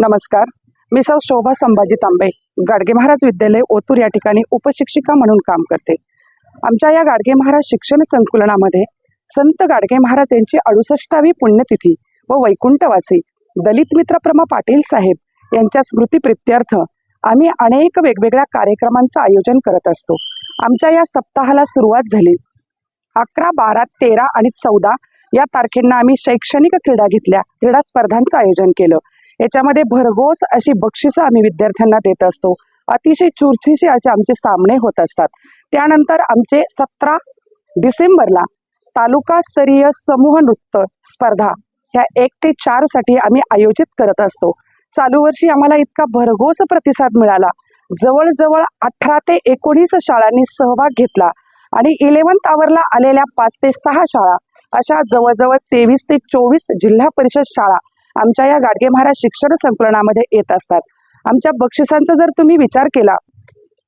नमस्कार. मी सौ शोभा संभाजी तांबे गाडगे महाराज विद्यालय ओतूर या ठिकाणी उपशिक्षिका म्हणून काम करते. आमच्या या गाडगे महाराज शिक्षण संकुलनामध्ये संत गाडगे महाराज यांची अडुसष्टावी पुण्यतिथी व वैकुंठवासी दलित मित्र प्रमा पाटील साहेब यांच्या स्मृती प्रित्यर्थ आम्ही अनेक वेगवेगळ्या कार्यक्रमांचं आयोजन करत असतो. आमच्या या सप्ताहाला सुरुवात झाली. अकरा बारा तेरा आणि चौदा या तारखेंना आम्ही शैक्षणिक क्रीडा घेतल्या क्रीडा स्पर्धांचं आयोजन केलं. याच्यामध्ये भरघोस अशी बक्षिसं आम्ही विद्यार्थ्यांना देत असतो. अतिशय चुरशीचे असे आमचे सामने होत असतात. त्यानंतर आमचे सतरा डिसेंबरला तालुकास्तरीय समूह नृत्य स्पर्धा ह्या एक ते चारसाठी आम्ही आयोजित करत असतो. चालू वर्षी आम्हाला इतका भरघोस प्रतिसाद मिळाला. जवळजवळ अठरा ते एकोणीस शाळांनी सहभाग घेतला आणि इलेव्हन्थ आवरला आलेल्या पाच ते सहा शाळा अशा जवळजवळ तेवीस ते चोवीस जिल्हा परिषद शाळा आमच्या या गाडगे महाराज शिक्षण संकलनामध्ये येत असतात. आमच्या बक्षिसांचा जर तुम्ही विचार केला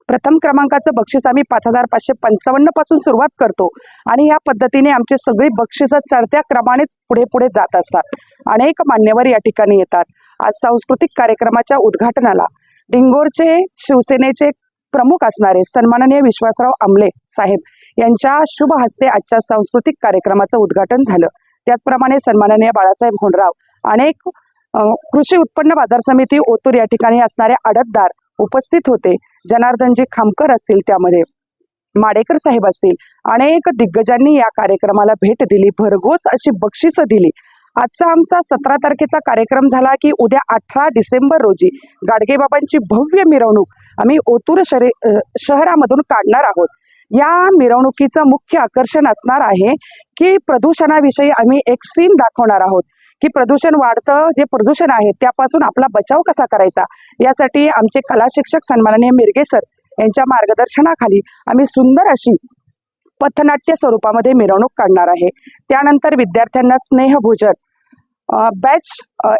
प्रथम क्रमांकाचं बक्षीस आम्ही पाच हजार पाचशे पंचावन्नपासून सुरुवात करतो आणि या पद्धतीने आमचे सगळी बक्षिसं चढत्या क्रमाने पुढे पुढे जात असतात. अनेक मान्यवर या ठिकाणी येतात. आज सांस्कृतिक कार्यक्रमाच्या उद्घाटनाला डिंगोरचे शिवसेनेचे प्रमुख असणारे सन्माननीय विश्वासराव आमले साहेब यांच्या शुभ हस्ते आजच्या सांस्कृतिक कार्यक्रमाचं उद्घाटन झालं. त्याचप्रमाणे सन्माननीय बाळासाहेब होंडराव अनेक कृषी उत्पन्न बाजार समिती ओतूर या ठिकाणी असणारे अडतदार उपस्थित होते. जनार्दनजी खामकर असतील त्यामध्ये. माडेकर साहेब असतील. अनेक दिग्गजांनी या कार्यक्रमाला भेट दिली भरघोस अशी बक्षिसं दिली. आजचा आमचा सतरा तारखेचा कार्यक्रम झाला की उद्या अठरा डिसेंबर रोजी गाडगेबाबांची भव्य मिरवणूक आम्ही ओतूर शरे शहरामधून काढणार आहोत. या मिरवणुकीचं मुख्य आकर्षण असणार आहे की प्रदूषणाविषयी आम्ही एक सीन दाखवणार आहोत. की प्रदूषण वाढतं जे प्रदूषण आहे त्यापासून आपला बचाव कसा करायचा? यासाठी आमचे कला शिक्षक सन्माननीय मिरगे सर यांच्या मार्गदर्शनाखाली आम्ही सुंदर अशी पथनाट्य स्वरूपामध्ये मिरवणूक काढणार आहे. त्यानंतर विद्यार्थ्यांना स्नेहभोजन. Batch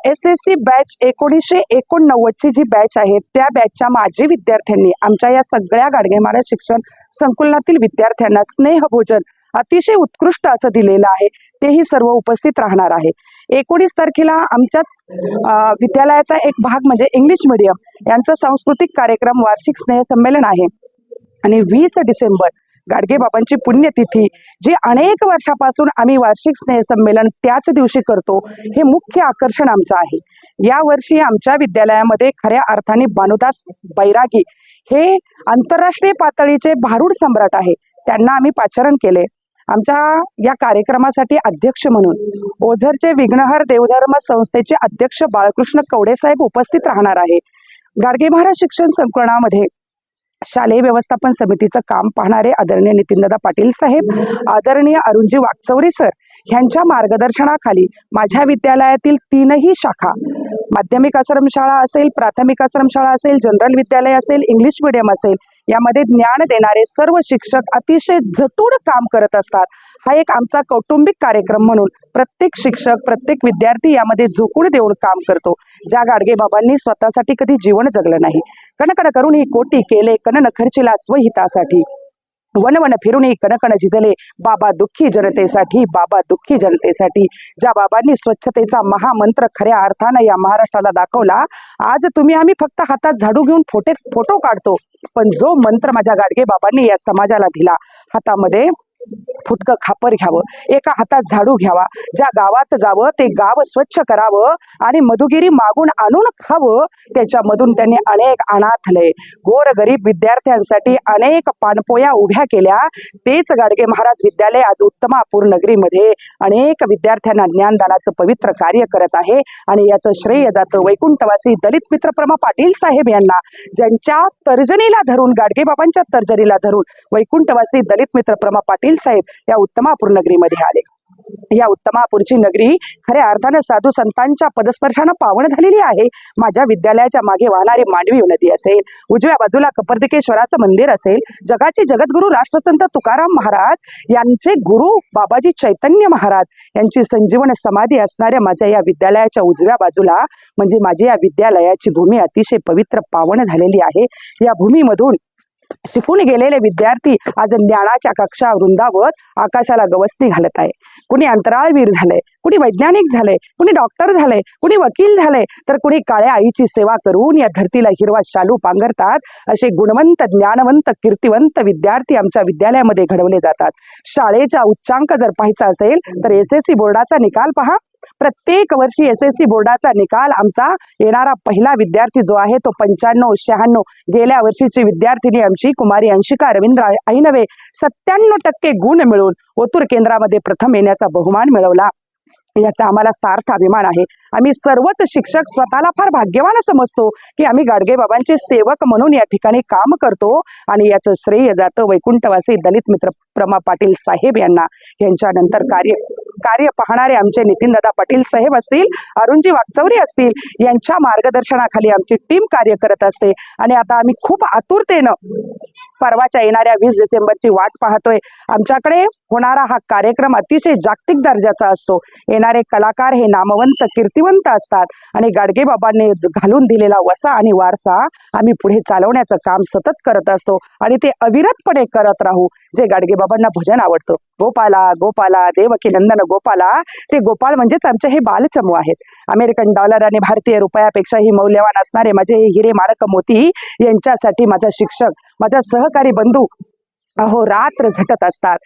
S S C batch एकोणीसशे एकोणनव्वदची जी बॅच आहे त्या बॅचच्या माजी विद्यार्थ्यांनी आमच्या या सगळ्या गाडगे महाराज शिक्षण संकुलनातील विद्यार्थ्यांना स्नेहभोजन अतिशय उत्कृष्ट असं दिलेलं आहे. तेही सर्व उपस्थित राहणार आहे. एकोणीस तारखेला आमच्याच विद्यालयाचा एक भाग म्हणजे इंग्लिश मीडियम यांचं सांस्कृतिक कार्यक्रम वार्षिक स्नेहसंमेलन आहे. आणि वीस डिसेंबर गाडगे बाबांची पुण्यतिथी जी अनेक वर्षापासून आम्ही वार्षिक स्नेहसंमेलन त्याच दिवशी करतो हे मुख्य आकर्षण आमचं आहे. या वर्षी आमच्या विद्यालयामध्ये खऱ्या अर्थाने बानुदास बैरागी हे आंतरराष्ट्रीय पातळीचे भारूड सम्राट आहे. त्यांना आम्ही पाचारण केले. आमच्या या कार्यक्रमासाठी अध्यक्ष म्हणून ओझरचे विघ्नहर देवधर्म संस्थेचे अध्यक्ष बाळकृष्ण कवडे साहेब उपस्थित राहणार आहे. गाडगे महाराज शिक्षण संकुलनामध्ये शालेय व्यवस्थापन समितीचं काम पाहणारे आदरणीय नितीनदादा पाटील साहेब आदरणीय अरुणजी वाकचौरे सर ह्यांच्या मार्गदर्शनाखाली माझ्या विद्यालयातील तीनही शाखा माध्यमिक आश्रमशाळा असेल प्राथमिक आश्रमशाळा असेल जनरल विद्यालय असेल इंग्लिश मिडियम असेल यामध्ये ज्ञान देणारे सर्व शिक्षक अतिशय झटून काम करत असतात. हा एक आमचा कौटुंबिक कार्यक्रम म्हणून प्रत्येक शिक्षक प्रत्येक विद्यार्थी यामध्ये झोकून देऊन काम करतो. ज्या गाडगे बाबांनी स्वतःसाठी कधी जीवन जगलं नाही. कणकण करून ही कोटी केले कणन खर्चिला स्वहितासाठी वनवन वन कणकण झिजले. बाबा दुःखी जनतेसाठी बाबा दुःखी जनतेसाठी. ज्या बाबांनी स्वच्छतेचा महामंत्र खऱ्या अर्थानं या महाराष्ट्राला दाखवला आज तुम्ही आम्ही फक्त हातात झाडू घेऊन फोटे फोटो काढतो. पण जो मंत्र माझ्या गाडगे बाबांनी या समाजाला दिला हातामध्ये फुटकं खापर घ्यावं. एका हातात झाडू घ्यावा. ज्या गावात जावं ते गाव स्वच्छ करावं आणि मधुगिरी मागून आणून खावं. त्याच्यामधून त्यांनी अनेक अनाथलय गोर गरीब विद्यार्थ्यांसाठी अनेक पाणपोया उभ्या केल्या. तेच गाडगे महाराज विद्यालय आज उत्तमापूर नगरीमध्ये अनेक विद्यार्थ्यांना ज्ञानदानाचं पवित्र कार्य करत आहे आणि याचं श्रेय जातं वैकुंठवासी दलित मित्र प्रमा पाटील साहेब यांना ज्यांच्या तर्जनीला धरून गाडगे बाबांच्या तर्जनीला धरून वैकुंठवासी दलित मित्र प्रमा पाटील साहेब या उत्तमापूर नगरीमध्ये आले. या उत्तमापूरची नगरी खऱ्या अर्थानं साधू संतांच्या पदस्पर्शानं पावन झालेली आहे. माझ्या विद्यालयाच्या मागे वाहणारी मांडवी नदी असेल उजव्या बाजूला कपर्दिकेश्वराचं मंदिर असेल जगाचे जगद्गुरु राष्ट्रसंत तुकाराम महाराज यांचे गुरु बाबाजी चैतन्य महाराज यांची संजीवन समाधी असणाऱ्या माझ्या या विद्यालयाच्या उजव्या बाजूला म्हणजे माझी या विद्यालयाची भूमी अतिशय पवित्र पावन झालेली आहे. या भूमीमधून शिकून गेलेले विद्यार्थी आज ज्ञानाच्या कक्षा वृंदावत आकाशाला गवसणी घालत आहे. कुणी अंतराळवीर झाले कुणी वैज्ञानिक झाले कुणी डॉक्टर झाले कुणी वकील झाले तर कुणी काळ्या आईची सेवा करून या धरतीला हिरवा शालू पांघरतात असे गुणवंत ज्ञानवंत कीर्तिवंत विद्यार्थी आमच्या विद्यालयामध्ये घडवले जातात. शाळेचा उच्चांक जर पाहायचा असेल तर एस एस सी बोर्डाचा निकाल पहा. प्रत्येक वर्षी एस एस सी बोर्डाचा निकाल आमचा येणारा पहिला विद्यार्थी जो आहे तो पंच्याण्णव शहाण्णव गेल्या वर्षीची विद्यार्थिनी आमची कुमारी अंशिका रवींद्र ऐनवे सत्त्याण्णव टक्के गुण मिळून ओतूर केंद्रामध्ये प्रथम येण्याचा बहुमान मिळवला. याचा आम्हाला सार्थ अभिमान आहे. आम्ही सर्वच शिक्षक स्वतःला फार भाग्यवान समजतो की आम्ही गाडगे बाबांचे सेवक म्हणून या ठिकाणी काम करतो आणि याचं श्रेय जातं वैकुंठवासी दलित मित्र प्रमा पाटील साहेब यांना. यांच्यानंतर कार्य कार्य पाहणारे आमचे नितीनदादा पाटील साहेब असतील अरुणजी वाकचौरी असतील यांच्या मार्गदर्शनाखाली आमची टीम कार्य करत असते. आणि आता आम्ही खूप आतुरतेनं परवाच्या येणाऱ्या वीस डिसेंबरची वाट पाहतोय. आमच्याकडे होणारा हा कार्यक्रम अतिशय जागतिक दर्जाचा असतो. येणारे कलाकार हे नामवंत कीर्तिवंत असतात. आणि गाडगेबाबांनी घालून दिलेला वसा आणि वारसा आम्ही पुढे चालवण्याचं काम सतत करत असतो आणि ते अविरतपणे करत राहू जे गाडगेबाबांना भजन आवडतं. गोपाला गोपाला देवकी नंदन गोपाला ते गोपाळ म्हणजेच आमचे हे बालचमू आहेत. अमेरिकन डॉलर आणि भारतीय रुपयापेक्षाही मौल्यवान असणारे माझे हे हिरे माणक मोती यांच्यासाठी माझा शिक्षक माझा सहकारी बंधू अहो रात्र झटत असतात.